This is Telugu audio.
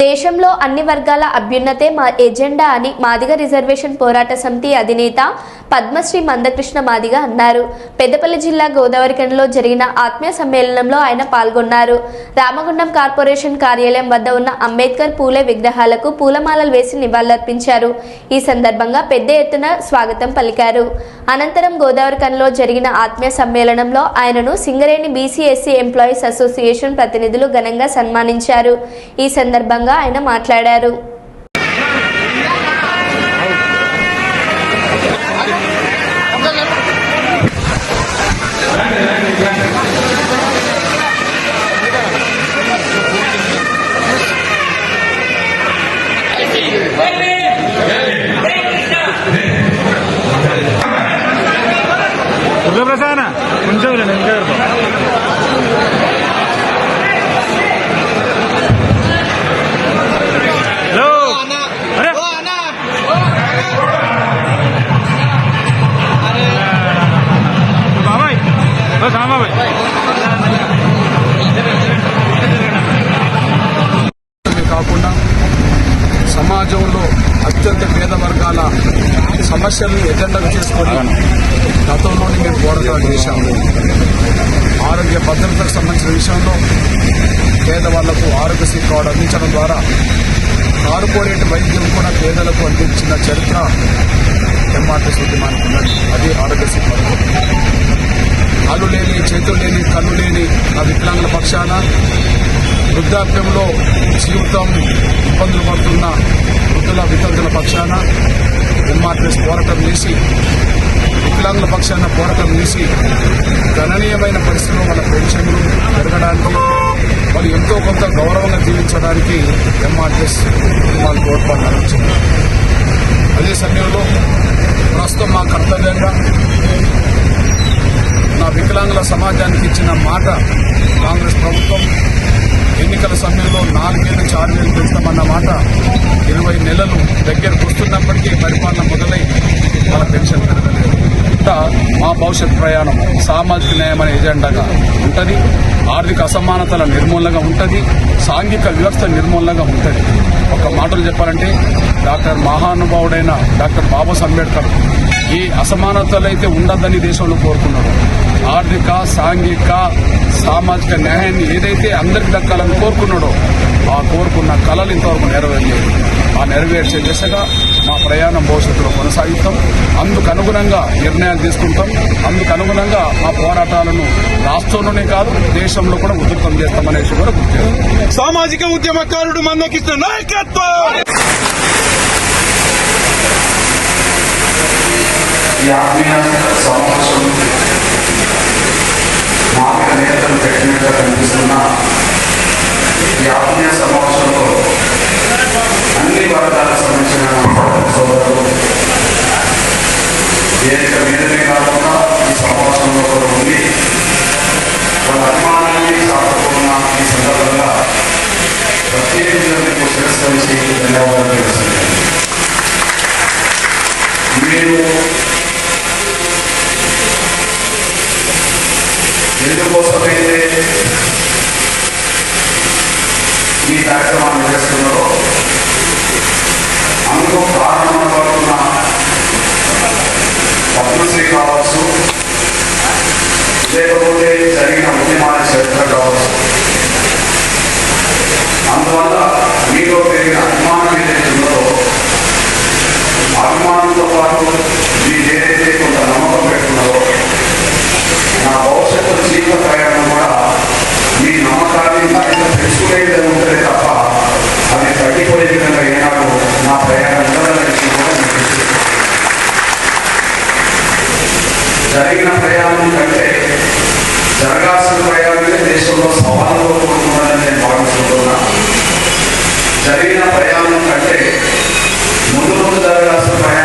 దేశంలో అన్ని వర్గాల అభ్యున్నతే మా ఎజెండా అని మాదిగ రిజర్వేషన్ పోరాట సమితి అధినేత పద్మశ్రీ మందకృష్ణ మాదిగ అన్నారు. పెద్దపల్లి జిల్లా గోదావరిఖండలో జరిగిన ఆత్మీయ సమ్మేళనంలో ఆయన పాల్గొన్నారు. రామగుండం కార్పొరేషన్ కార్యాలయం వద్ద ఉన్న అంబేద్కర్ పూలే విగ్రహాలకు పూలమాలలు వేసి నివాళులర్పించారు. ఈ సందర్భంగా పెద్ద ఎత్తున స్వాగతం పలికారు. అనంతరం గోదావరిఖండలో జరిగిన ఆత్మీయ సమ్మేళనంలో ఆయనను Singareni BC SC employees association ప్రతినిధులు ఘనంగా సన్మానించారు. ఈ సందర్భంగా ఆయన మాట్లాడారు. దుర్గప్రసాద్ కొంచెం ఇంకా హలో అరే బాబాయ్ ఓ బాబాయ్ మాత్రమే కాకుండా సమాజంలో అత్యంత పేద వర్గాల సమస్యలను ఎజెండాగా చేసుకొని గతంలోనే మేము పోరాటాలు చేశాము ఆరోగ్య భద్రతకు సంబంధించిన విషయంలో పేదవాళ్ళకు ఆరోగ్యశ్రీ కార్డు అందించడం ద్వారా కార్పొరేట్ వైద్యం కూడా పేదలకు అందించిన చరిత్ర ఎంఆర్టీసీ ఉద్యమానికి ఉన్నది అది ఆరోగ్యశ్రీ పథకం. కాళ్ళు లేని చేతులు లేని కళ్ళు లేని ఆ వికలాంగుల పక్షాన వృద్ధాప్యంలో జీవితం ఇబ్బందులు పడుతున్న విద్యార్థుల వితంతుల పక్షాన ఎంఆర్ఎస్ పోరాటం చేసి వికలాంగుల పక్షాన పోరాటం చేసి గణనీయమైన పరిస్థితుల్లో వాళ్ళ పెన్షన్లు పెరగడానికి వాళ్ళు ఎంతో కొంత గౌరవంగా జీవించడానికి ఎంఆర్ఎస్ వాళ్ళు తోడ్పాటు వచ్చింది అదే సమయంలో ప్రస్తుతం మా కర్తవ్యంగా నా వికలాంగుల సమాజానికి ఇచ్చిన మాట కాంగ్రెస్ ప్రభుత్వం ఎన్నికల సమయంలో నాలుగేళ్ళ నుంచి ఆరు వేలు పెంచుతామన్న మాట ఇరవై నెలలు దగ్గరకు వస్తున్నప్పటికీ పరిపాలన మొదలై వాళ్ళ పెన్షన్ పెరగలేదు. ఇంకా మా భవిష్యత్ ప్రయాణం సామాజిక న్యాయం అనే ఎజెండాగా ఉంటుంది. ఆర్థిక అసమానతల నిర్మూలనగా ఉంటుంది. సాంఘిక వ్యవస్థ నిర్మూలనగా ఉంటుంది. ఒక మాటలు చెప్పాలంటే డాక్టర్ మహానుభావుడైన డాక్టర్ బాబాస్ అంబేద్కర్ ఈ అసమానతలు అయితే ఉండద్దని దేశంలో కోరుకున్నారు. ఆర్థిక సాంఘిక సామాజిక న్యాయాన్ని ఏదైతే అందరికి దక్కాలని కోరుకున్నాడో ఆ కోరుకున్న కళలు ఇంతవరకు నెరవేరలేదు. ఆ నెరవేర్చే దిశగా మా ప్రయాణం భవిష్యత్తులో కొనసాగిస్తాం. అందుకు అనుగుణంగా నిర్ణయాలు తీసుకుంటాం. అందుకు అనుగుణంగా మా పోరాటాలను రాష్ట్రంలోనే కాదు దేశంలో కూడా ఉధృతం చేస్తామనేసి కూడా గుర్తు. సామాజిక ఉద్యమకారుడు మందకిస్తున్న నాయకత్వం! ఈ ఆత్మీయ సమావేశం మాకు నేతలు పెట్టినట్టుగా కనిపిస్తున్న. ఈ ఆత్మీయ సమావేశంలో అన్ని వర్గాలకు సంబంధించిన సోదరులు వేదిక మీదనే కాకుండా ఈ సమావేశంలో కూడా ఉండి వాళ్ళ అభిమానాన్ని చాటుకున్న ఈ సందర్భంగా ప్రత్యేకంగా మీకు శిరస్సు ధన్యవాదాలు తెలుస్తున్నాను మీరు ఎందుకోసమైతే ఈ కార్యక్రమాన్ని చేస్తున్నారో అందుకు కారణం పడుతున్న పద్మశ్రీ కావచ్చు లేకపోతే జరిగిన ప్రయాణం కంటే జరగాల్సిన ప్రయాణమే దేశంలో సవాళ్ళతో కూడుకున్నదని నేను భావిస్తున్నా జరిగిన ప్రయాణం కంటే ముందు ముందు జరగాల్సిన ప్రయాణం